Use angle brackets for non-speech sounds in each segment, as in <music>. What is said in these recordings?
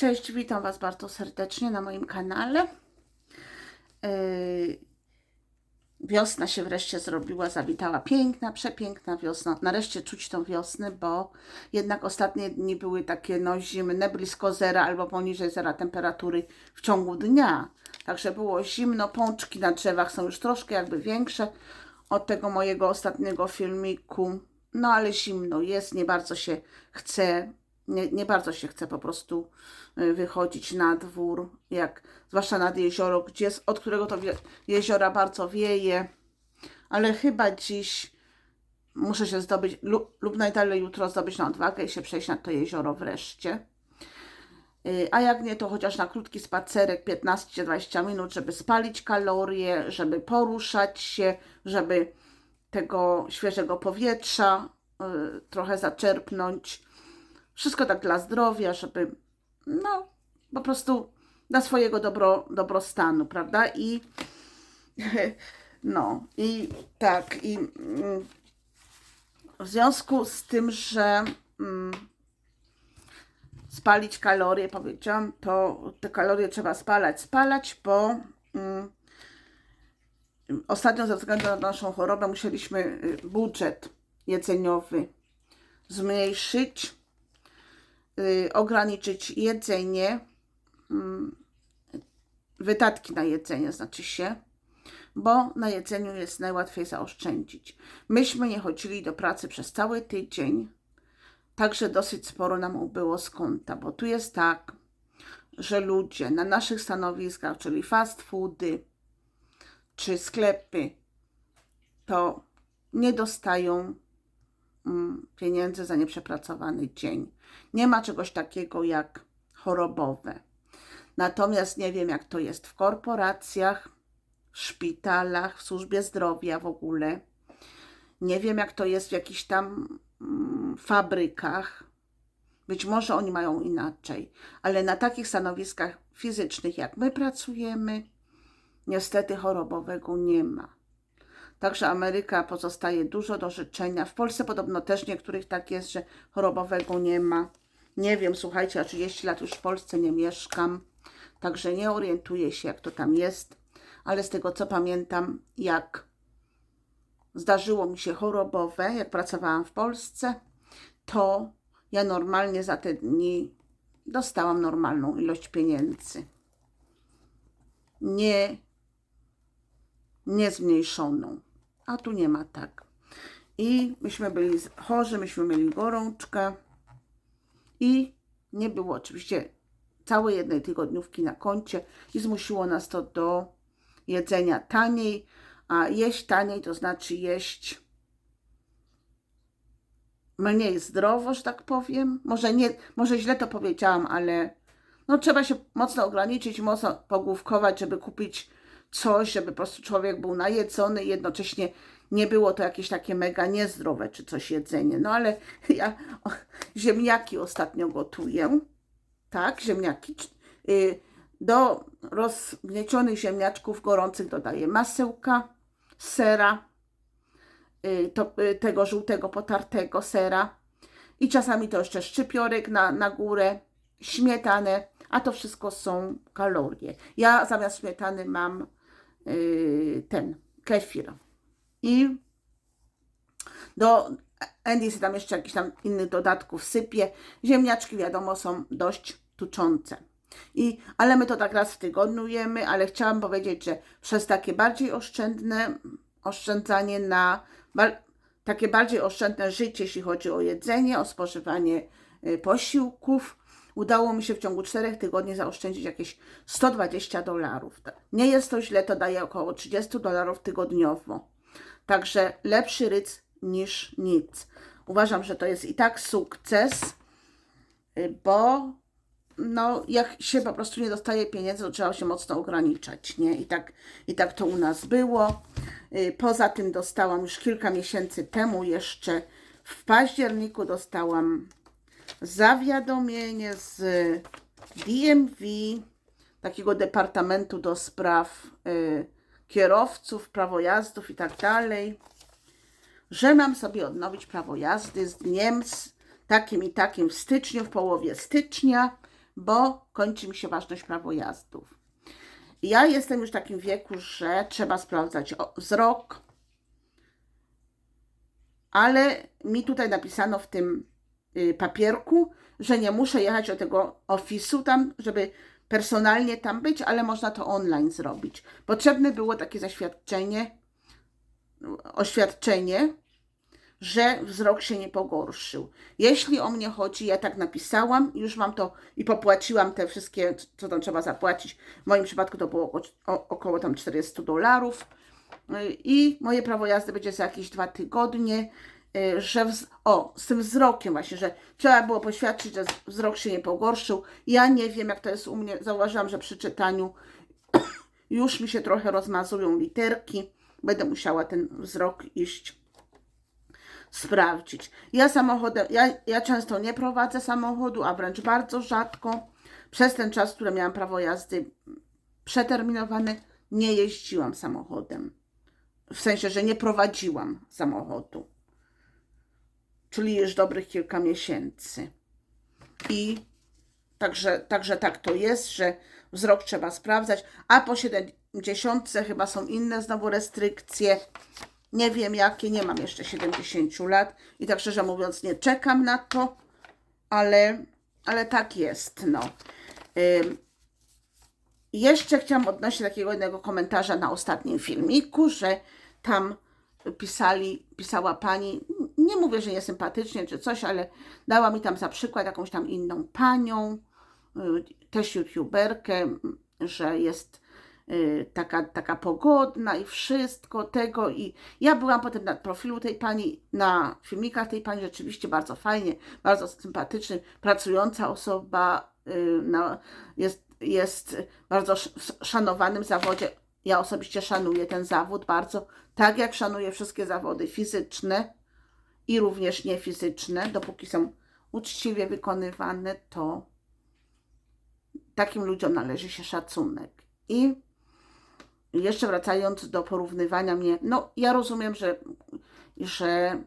Cześć, witam Was bardzo serdecznie na moim kanale. Yy, Wiosna się wreszcie zrobiła, zawitała. Piękna, przepiękna wiosna. Nareszcie czuć tą wiosnę, bo jednak ostatnie dni były takie no zimne, blisko zera albo poniżej zera temperatury w ciągu dnia. Także było zimno, pączki na drzewach są już troszkę jakby większe od tego mojego ostatniego filmiku. No ale zimno jest, nie bardzo się chce, nie, nie bardzo się chce po prostu y, wychodzić na dwór, jak zwłaszcza nad jezioro, gdzie, od którego to jeziora bardzo wieje. Ale chyba dziś muszę się zdobyć, lub, lub najdalej jutro zdobyć na odwagę i się przejść na to jezioro wreszcie. Y, A jak nie, to chociaż na krótki spacerek 15-20 minut, żeby spalić kalorie, żeby poruszać się, żeby tego świeżego powietrza y, trochę zaczerpnąć. Wszystko tak dla zdrowia, żeby no po prostu dla swojego dobro, dobrostanu, prawda? I <laughs> no i tak i mm, w związku z tym, że mm, spalić kalorie, powiedziałam, to te kalorie trzeba spalać, spalać, bo mm, ostatnio ze względu na naszą chorobę musieliśmy y, budżet jedzeniowy zmniejszyć, ograniczyć jedzenie, mm, wydatki na jedzenie znaczy się, bo na jedzeniu jest najłatwiej zaoszczędzić. Myśmy nie chodzili do pracy przez cały tydzień, Także dosyć sporo nam ubyło z konta, bo tu jest tak, że ludzie na naszych stanowiskach, czyli fast foody czy sklepy, to nie dostają pieniędzy za nieprzepracowany dzień. Nie ma czegoś takiego jak chorobowe. Natomiast nie wiem, jak to jest w korporacjach, w szpitalach, w służbie zdrowia w ogóle. Nie wiem, jak to jest w jakichś tam mm, fabrykach. Być może oni mają inaczej, ale na takich stanowiskach fizycznych, jak my pracujemy, niestety chorobowego nie ma. Także Ameryka pozostaje dużo do życzenia. W Polsce podobno też niektórych tak jest, że chorobowego nie ma. Nie wiem, słuchajcie, ja 30 lat już w Polsce nie mieszkam, także nie orientuję się, jak to tam jest, ale z tego co pamiętam, jak zdarzyło mi się chorobowe, jak pracowałam w Polsce, to ja normalnie za te dni dostałam normalną ilość pieniędzy. Nie, nie zmniejszoną. A tu nie ma tak. I myśmy byli chorzy, myśmy mieli gorączkę i nie było oczywiście całej jednej tygodniówki na koncie i zmusiło nas to do jedzenia taniej, a jeść taniej to znaczy jeść mniej zdrowo, że tak powiem. Może, nie, może źle to powiedziałam, ale no, trzeba się mocno ograniczyć, mocno pogłówkować, żeby kupić coś, żeby po prostu człowiek był najedzony i jednocześnie nie było to jakieś takie mega niezdrowe czy coś jedzenie. No ale <laughs> ja o, ziemniaki ostatnio gotuję. Tak, ziemniaki. Y, Do rozgniecionych ziemniaczków gorących dodaję masełka, sera, y, to, y, tego żółtego potartego sera i czasami to jeszcze szczypiorek na, na górę, śmietanę, a to wszystko są kalorie. Ja zamiast śmietany mam ten kefir i do sobie tam jeszcze jakichś tam innych dodatków sypie. Ziemniaczki wiadomo są dość tuczące. I, ale my to tak raz w tygodniu jemy, ale chciałam powiedzieć, że przez takie bardziej oszczędne oszczędzanie na takie bardziej oszczędne życie, jeśli chodzi o jedzenie, o spożywanie y, posiłków, udało mi się w ciągu czterech tygodni zaoszczędzić jakieś 120 dolarów. Nie jest to źle, to daje około 30 dolarów tygodniowo. Także lepszy ryc niż nic. Uważam, że to jest i tak sukces, y, bo no, jak się po prostu nie dostaje pieniędzy, to trzeba się mocno ograniczać, nie? I tak, i tak to u nas było. Y, Poza tym dostałam już kilka miesięcy temu, jeszcze w październiku dostałam zawiadomienie z DMV, takiego departamentu do spraw y, kierowców, prawo jazdów i tak dalej, że mam sobie odnowić prawo jazdy z dniem z takim i takim w styczniu, w połowie stycznia, bo kończy mi się ważność prawojazdów. Ja jestem już w takim wieku, że trzeba sprawdzać wzrok, ale mi tutaj napisano w tym y, papierku, że nie muszę jechać do tego ofisu tam, żeby personalnie tam być, ale można to online zrobić. Potrzebne było takie zaświadczenie, oświadczenie, że wzrok się nie pogorszył. Jeśli o mnie chodzi, ja tak napisałam, już mam to i popłaciłam te wszystkie, co tam trzeba zapłacić. W moim przypadku to było około, tam 400 dolarów. Y, I moje prawo jazdy będzie za jakieś dwa tygodnie, y, że wz- o, z tym wzrokiem właśnie, że trzeba było poświadczyć, że wzrok się nie pogorszył. Ja nie wiem, jak to jest u mnie. Zauważyłam, że przy czytaniu <coughs> już mi się trochę rozmazują literki. Będę musiała ten wzrok iść sprawdzić. Ja samochodem, ja, ja często nie prowadzę samochodu, a wręcz bardzo rzadko. Przez ten czas, który miałam prawo jazdy przeterminowane, nie jeździłam samochodem. W sensie, że nie prowadziłam samochodu. Czyli już dobrych kilka miesięcy. I także, także tak to jest, że wzrok trzeba sprawdzać, a po 70 chyba są inne znowu restrykcje. Nie wiem jakie, nie mam jeszcze 70 lat i tak szczerze mówiąc nie czekam na to, ale, ale tak jest, no. Ym, jeszcze chciałam odnosić takiego jednego komentarza na ostatnim filmiku, że tam pisali, pisała pani, nie mówię, że niesympatycznie czy coś, ale dała mi tam za przykład jakąś tam inną panią, y, też youtuberkę, że jest y, taka, taka pogodna i wszystko tego i ja byłam potem na profilu tej pani, na filmikach tej pani, rzeczywiście bardzo fajnie, bardzo sympatyczny, pracująca osoba, y, no, jest, jest bardzo w szanowanym zawodzie. Ja osobiście szanuję ten zawód bardzo, tak jak szanuję wszystkie zawody fizyczne i również niefizyczne, dopóki są uczciwie wykonywane, to takim ludziom należy się szacunek. I jeszcze wracając do porównywania mnie, no ja rozumiem, że, że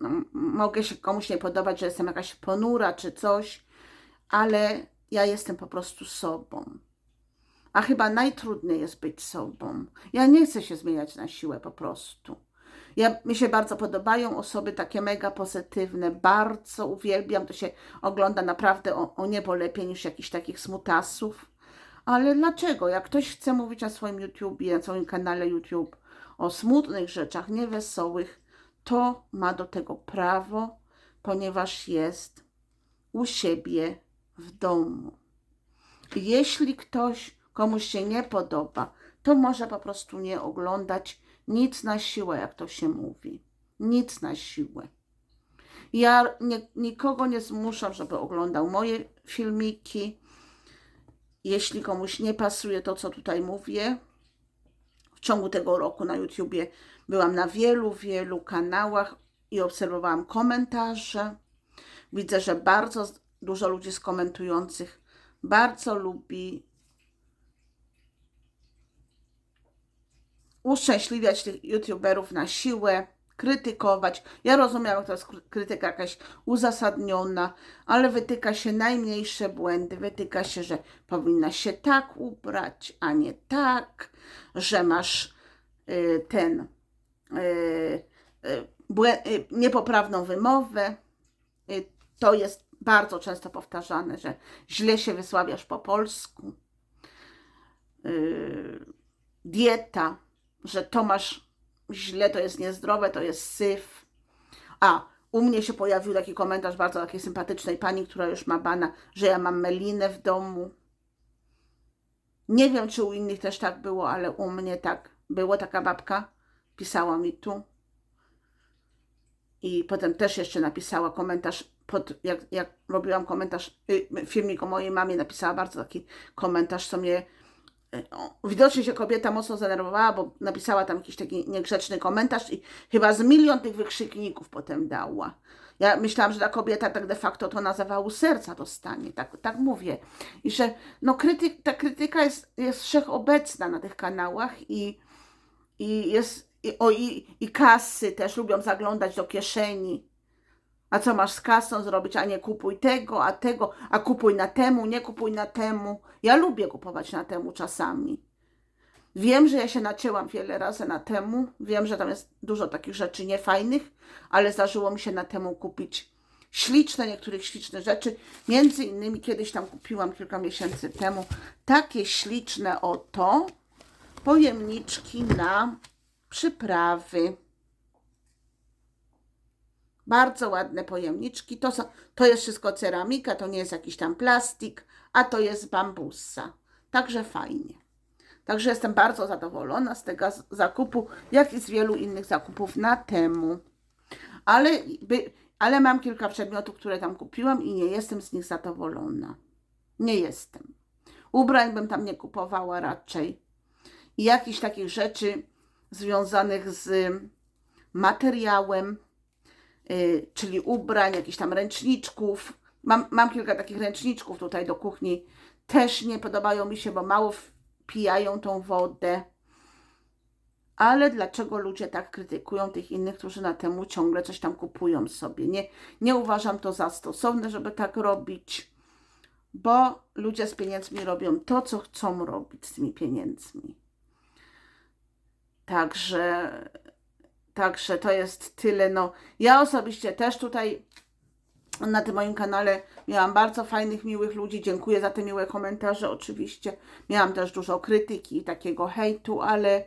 no, mogę się komuś nie podobać, że jestem jakaś ponura czy coś, ale ja jestem po prostu sobą. A chyba najtrudniej jest być sobą. Ja nie chcę się zmieniać na siłę po prostu. Ja, mi się bardzo podobają osoby takie mega pozytywne, bardzo uwielbiam, to się ogląda naprawdę o, o niebo lepiej niż jakichś takich smutasów. Ale dlaczego? Jak ktoś chce mówić na swoim YouTubie, na swoim kanale YouTube o smutnych rzeczach, niewesołych, to ma do tego prawo, ponieważ jest u siebie w domu. Jeśli ktoś komuś się nie podoba, to może po prostu nie oglądać nic na siłę, jak to się mówi. Nic na siłę. Ja nie, nikogo nie zmuszam, żeby oglądał moje filmiki. Jeśli komuś nie pasuje to, co tutaj mówię, w ciągu tego roku na YouTubie byłam na wielu, wielu kanałach i obserwowałam komentarze. Widzę, że bardzo dużo ludzi z komentujących bardzo lubi uszczęśliwiać tych youtuberów na siłę, krytykować. Ja rozumiem, że to jest kry- krytyka jakaś uzasadniona, ale wytyka się najmniejsze błędy. Wytyka się, że powinna się tak ubrać, a nie tak, że masz y, ten y, y, y, niepoprawną wymowę. Y, to jest bardzo często powtarzane, że źle się wysławiasz po polsku. Y, dieta, że to masz źle, to jest niezdrowe, to jest syf. A, u mnie się pojawił taki komentarz bardzo takiej sympatycznej pani, która już ma bana, że ja mam melinę w domu. Nie wiem, czy u innych też tak było, ale u mnie tak było. Taka babka pisała mi tu. I potem też jeszcze napisała komentarz, pod, jak, jak robiłam komentarz, y, filmik o mojej mamie, napisała bardzo taki komentarz, co mnie widocznie się kobieta mocno zdenerwowała, bo napisała tam jakiś taki niegrzeczny komentarz i chyba z milion tych wykrzykników potem dała. Ja myślałam, że ta kobieta tak de facto to na zawału serca dostanie, tak, tak mówię. I że no, krytyk, ta krytyka jest, jest wszechobecna na tych kanałach i, i jest, i, o, i, i kasy też lubią zaglądać do kieszeni. A co masz z kasą zrobić? A nie kupuj tego, a tego, a kupuj na temu, nie kupuj na temu. Ja lubię kupować na temu czasami. Wiem, że ja się nacięłam wiele razy na temu. Wiem, że tam jest dużo takich rzeczy niefajnych, ale zdarzyło mi się na temu kupić śliczne, niektórych śliczne rzeczy. Między innymi kiedyś tam kupiłam kilka miesięcy temu takie śliczne oto pojemniczki na przyprawy. Bardzo ładne pojemniczki. To, są, to jest wszystko ceramika, to nie jest jakiś tam plastik, a to jest bambusa. Także fajnie. Także jestem bardzo zadowolona z tego zakupu, jak i z wielu innych zakupów na temu. Ale, by, ale mam kilka przedmiotów, które tam kupiłam i nie jestem z nich zadowolona. Nie jestem. Ubrań bym tam nie kupowała raczej. I jakichś takich rzeczy związanych z materiałem, czyli ubrań, jakichś tam ręczniczków. Mam, mam kilka takich ręczniczków tutaj do kuchni. Też nie podobają mi się, bo mało wpijają tą wodę. Ale dlaczego ludzie tak krytykują tych innych, którzy na temu ciągle coś tam kupują sobie? Nie, nie uważam to za stosowne, żeby tak robić, bo ludzie z pieniędzmi robią to, co chcą robić z tymi pieniędzmi. Także, także to jest tyle. No, ja osobiście też tutaj na tym moim kanale miałam bardzo fajnych, miłych ludzi. Dziękuję za te miłe komentarze, oczywiście. Miałam też dużo krytyki i takiego hejtu, ale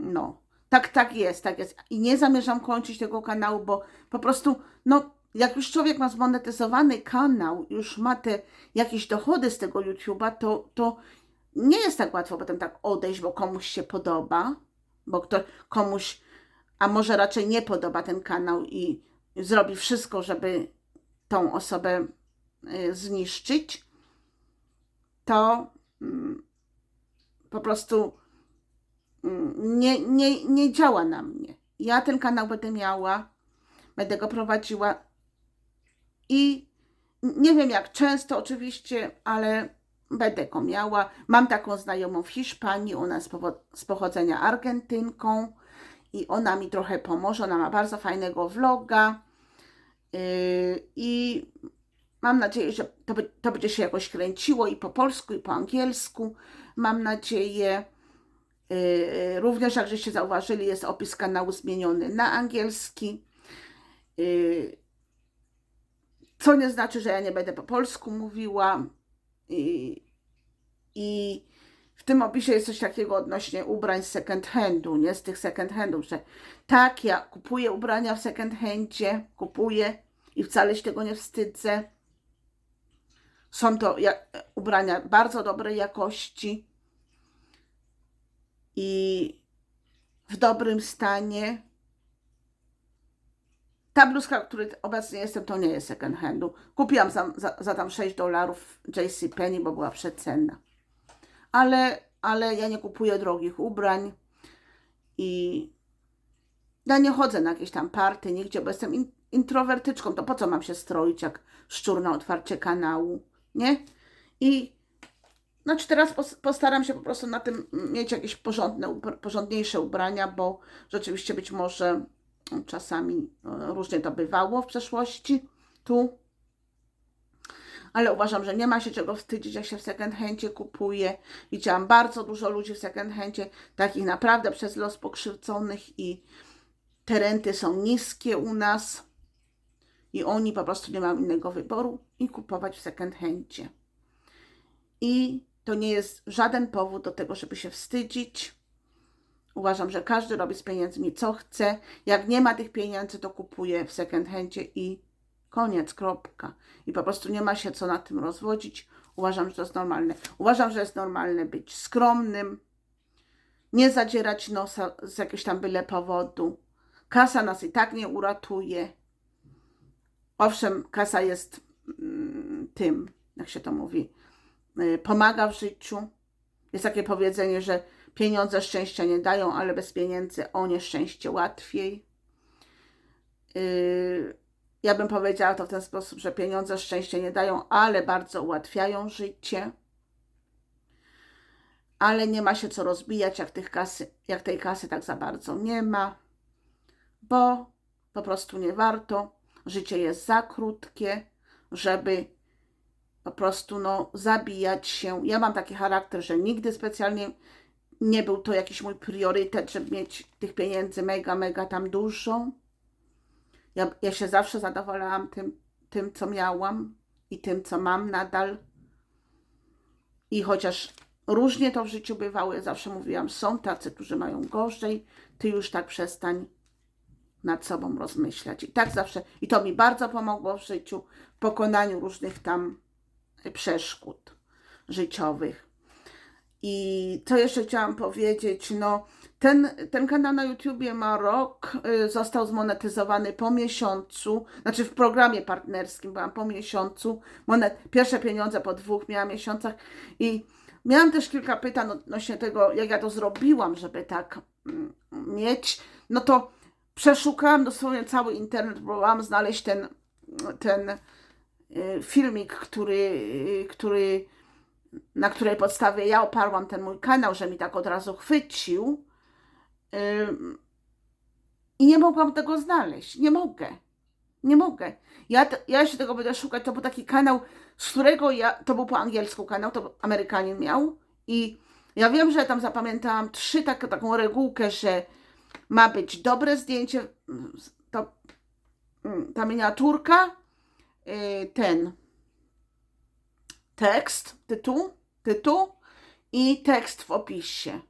no, tak, tak jest, tak jest. I nie zamierzam kończyć tego kanału, bo po prostu, no, jak już człowiek ma zmonetyzowany kanał, już ma te jakieś dochody z tego YouTube'a, to, to nie jest tak łatwo potem tak odejść, bo komuś się podoba, bo kto, komuś, a może raczej nie podoba ten kanał i zrobi wszystko, żeby tą osobę y, zniszczyć, to mm, po prostu mm, nie, nie, nie działa na mnie. Ja ten kanał będę miała, będę go prowadziła i nie wiem jak często oczywiście, ale będę go miała. Mam taką znajomą w Hiszpanii, ona powo- z pochodzenia Argentynką i ona mi trochę pomoże. Ona ma bardzo fajnego vloga yy, i mam nadzieję, że to, to będzie się jakoś kręciło i po polsku, i po angielsku. Mam nadzieję. Yy, Również, jak żeście zauważyli, jest opis kanału zmieniony na angielski. Yy, Co nie znaczy, że ja nie będę po polsku mówiła. I, i tym opisie jest coś takiego odnośnie ubrań z second handu, nie z tych second handów, że tak, ja kupuję ubrania w second handzie, kupuję i wcale się tego nie wstydzę. Są to ubrania bardzo dobrej jakości i w dobrym stanie. Ta bluzka, w której obecnie jestem, to nie jest second handu. Kupiłam za, za, za tam 6 dolarów JCPenney, bo była przecenna. Ale, ale ja nie kupuję drogich ubrań i ja nie chodzę na jakieś tam party, nigdzie, bo jestem in, introwertyczką. To po co mam się stroić jak szczur na otwarcie kanału, nie? I znaczy teraz pos- postaram się po prostu na tym mieć jakieś porządne, porządniejsze ubrania, bo rzeczywiście być może czasami e, różnie to bywało w przeszłości tu. Ale uważam, że nie ma się czego wstydzić, jak się w second handzie kupuje. Widziałam bardzo dużo ludzi w second handzie, takich naprawdę przez los pokrzywdzonych i te renty są niskie u nas i oni po prostu nie mają innego wyboru i kupować w second handzie. I to nie jest żaden powód do tego, żeby się wstydzić. Uważam, że każdy robi z pieniędzmi co chce. Jak nie ma tych pieniędzy, to kupuje w second handzie i koniec, kropka. I po prostu nie ma się co na tym rozwodzić. Uważam, że to jest normalne. Uważam, że jest normalne być skromnym, nie zadzierać nosa z jakiegoś tam byle powodu. Kasa nas i tak nie uratuje. Owszem, kasa jest mm, tym, jak się to mówi, y, pomaga w życiu. Jest takie powiedzenie, że pieniądze szczęścia nie dają, ale bez pieniędzy o nieszczęście łatwiej. Yy, Ja bym powiedziała to w ten sposób, że pieniądze szczęścia nie dają, ale bardzo ułatwiają życie. Ale nie ma się co rozbijać, jak, tych kasy, jak tej kasy tak za bardzo nie ma, bo po prostu nie warto. Życie jest za krótkie, żeby po prostu no, zabijać się. Ja mam taki charakter, że nigdy specjalnie nie był to jakiś mój priorytet, żeby mieć tych pieniędzy mega, mega tam dużo. Ja, ja się zawsze zadowalałam tym, tym, co miałam i tym, co mam nadal. I chociaż różnie to w życiu bywało, ja zawsze mówiłam, są tacy, którzy mają gorzej, ty już tak przestań nad sobą rozmyślać. I tak zawsze, i to mi bardzo pomogło w życiu, w pokonaniu różnych tam przeszkód życiowych. I co jeszcze chciałam powiedzieć, no ten, ten kanał na YouTubie ma rok, y, został zmonetyzowany po miesiącu, znaczy w programie partnerskim byłam po miesiącu, monet, pierwsze pieniądze po dwóch miałam miesiącach i miałam też kilka pytań odnośnie tego, jak ja to zrobiłam, żeby tak mm, mieć, no to przeszukałam dosłownie cały internet, próbowałam znaleźć ten, ten y, filmik, który, y, który, na której podstawie ja oparłam ten mój kanał, że mi tak od razu chwycił. I nie mogłam tego znaleźć. Nie mogę. Nie mogę. Ja, ja jeszcze tego będę szukać. To był taki kanał, z którego ja. To był po angielsku kanał, to Amerykanin miał. I ja wiem, że tam zapamiętałam trzy tak, taką regułkę, że ma być dobre zdjęcie, to, mm, ta miniaturka, y, ten tekst, tytuł, tytuł i tekst w opisie.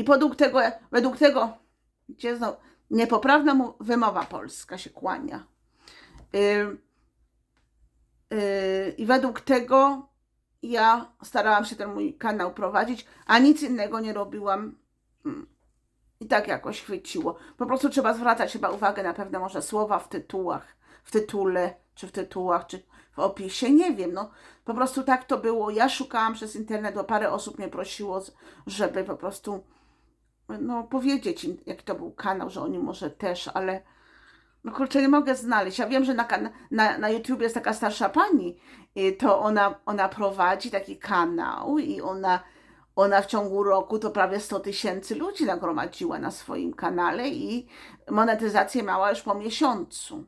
I według tego, według tego, gdzie znowu, niepoprawna mu wymowa polska się kłania. Yy, yy, I według tego ja starałam się ten mój kanał prowadzić, a nic innego nie robiłam. Mm. I tak jakoś chwyciło. Po prostu trzeba zwracać chyba uwagę na pewne może słowa w tytułach, w tytule, czy w tytułach, czy w opisie. Nie wiem, no po prostu tak to było. Ja szukałam przez internet, bo parę osób mnie prosiło, żeby po prostu no, powiedzieć im, jaki to był kanał, że oni może też, ale no kurczę, nie mogę znaleźć. Ja wiem, że na, na, na YouTube jest taka starsza pani, i to ona, ona prowadzi taki kanał i ona, ona w ciągu roku to prawie 100 tysięcy ludzi nagromadziła na swoim kanale i monetyzację miała już po miesiącu.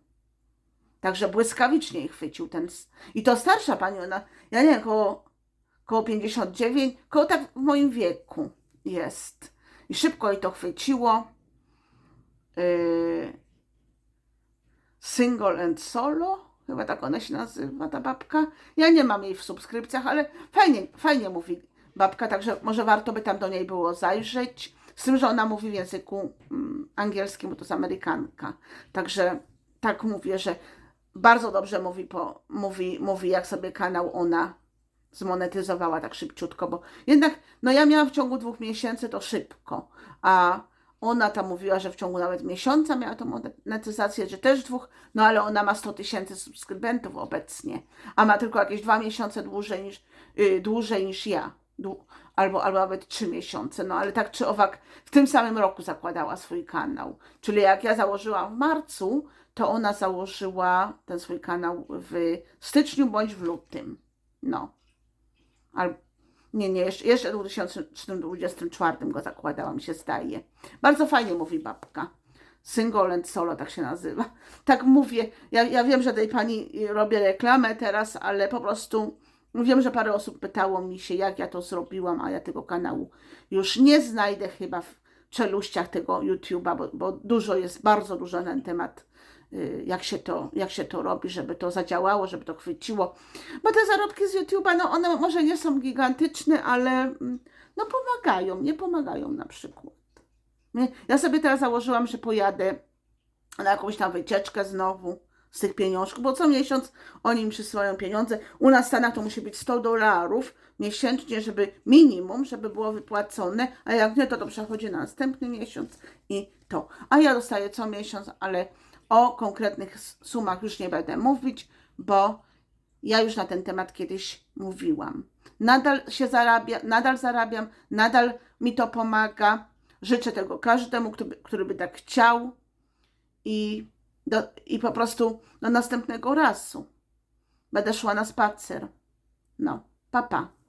Także błyskawicznie jej chwycił ten. I to starsza pani, ona, ja nie wiem, koło, koło 59, koło tak w moim wieku jest. I szybko jej to chwyciło. Yy, single and solo, chyba tak ona się nazywa, ta babka. Ja nie mam jej w subskrypcjach, ale fajnie, fajnie mówi babka, także może warto by tam do niej było zajrzeć. Z tym, że ona mówi w języku mm, angielskim, bo to jest Amerykanka. Także tak mówię, że bardzo dobrze mówi, po, mówi, mówi jak sobie kanał ona zmonetyzowała tak szybciutko, bo jednak, no ja miałam w ciągu dwóch miesięcy to szybko, a ona tam mówiła, że w ciągu nawet miesiąca miała tą monetyzację, czy też dwóch, no ale ona ma 100 tysięcy subskrybentów obecnie, a ma tylko jakieś dwa miesiące dłużej niż, yy, dłużej niż ja, Dłu- albo, albo nawet trzy miesiące, no ale tak czy owak w tym samym roku zakładała swój kanał, czyli jak ja założyłam w marcu, to ona założyła ten swój kanał w styczniu bądź w lutym, no. Al, nie, nie, jeszcze, jeszcze w 2024 go zakładała, mi się zdaje. Bardzo fajnie mówi babka. Single and solo, tak się nazywa. <laughs> Tak mówię, ja, ja wiem, że tej pani robię reklamę teraz, ale po prostu wiem, że parę osób pytało mi się, jak ja to zrobiłam, a ja tego kanału już nie znajdę chyba w czeluściach tego YouTube'a, bo, bo dużo jest, bardzo dużo na ten temat, jak się, to, jak się to robi, żeby to zadziałało, żeby to chwyciło. Bo te zarobki z YouTube'a, no one może nie są gigantyczne, ale mm, no pomagają, nie pomagają na przykład. Ja sobie teraz założyłam, że pojadę na jakąś tam wycieczkę znowu z tych pieniążków, bo co miesiąc oni mi przysyłają pieniądze. U nas w Stanach to musi być 100 dolarów miesięcznie, żeby minimum, żeby było wypłacone, a jak nie, to to przechodzi na następny miesiąc i to. A ja dostaję co miesiąc, ale o konkretnych sumach już nie będę mówić, bo ja już na ten temat kiedyś mówiłam. Nadal się zarabia, nadal zarabiam, nadal mi to pomaga. Życzę tego każdemu, kto by, który by tak chciał i, do, i po prostu do następnego razu będę szła na spacer. No, papa. Pa.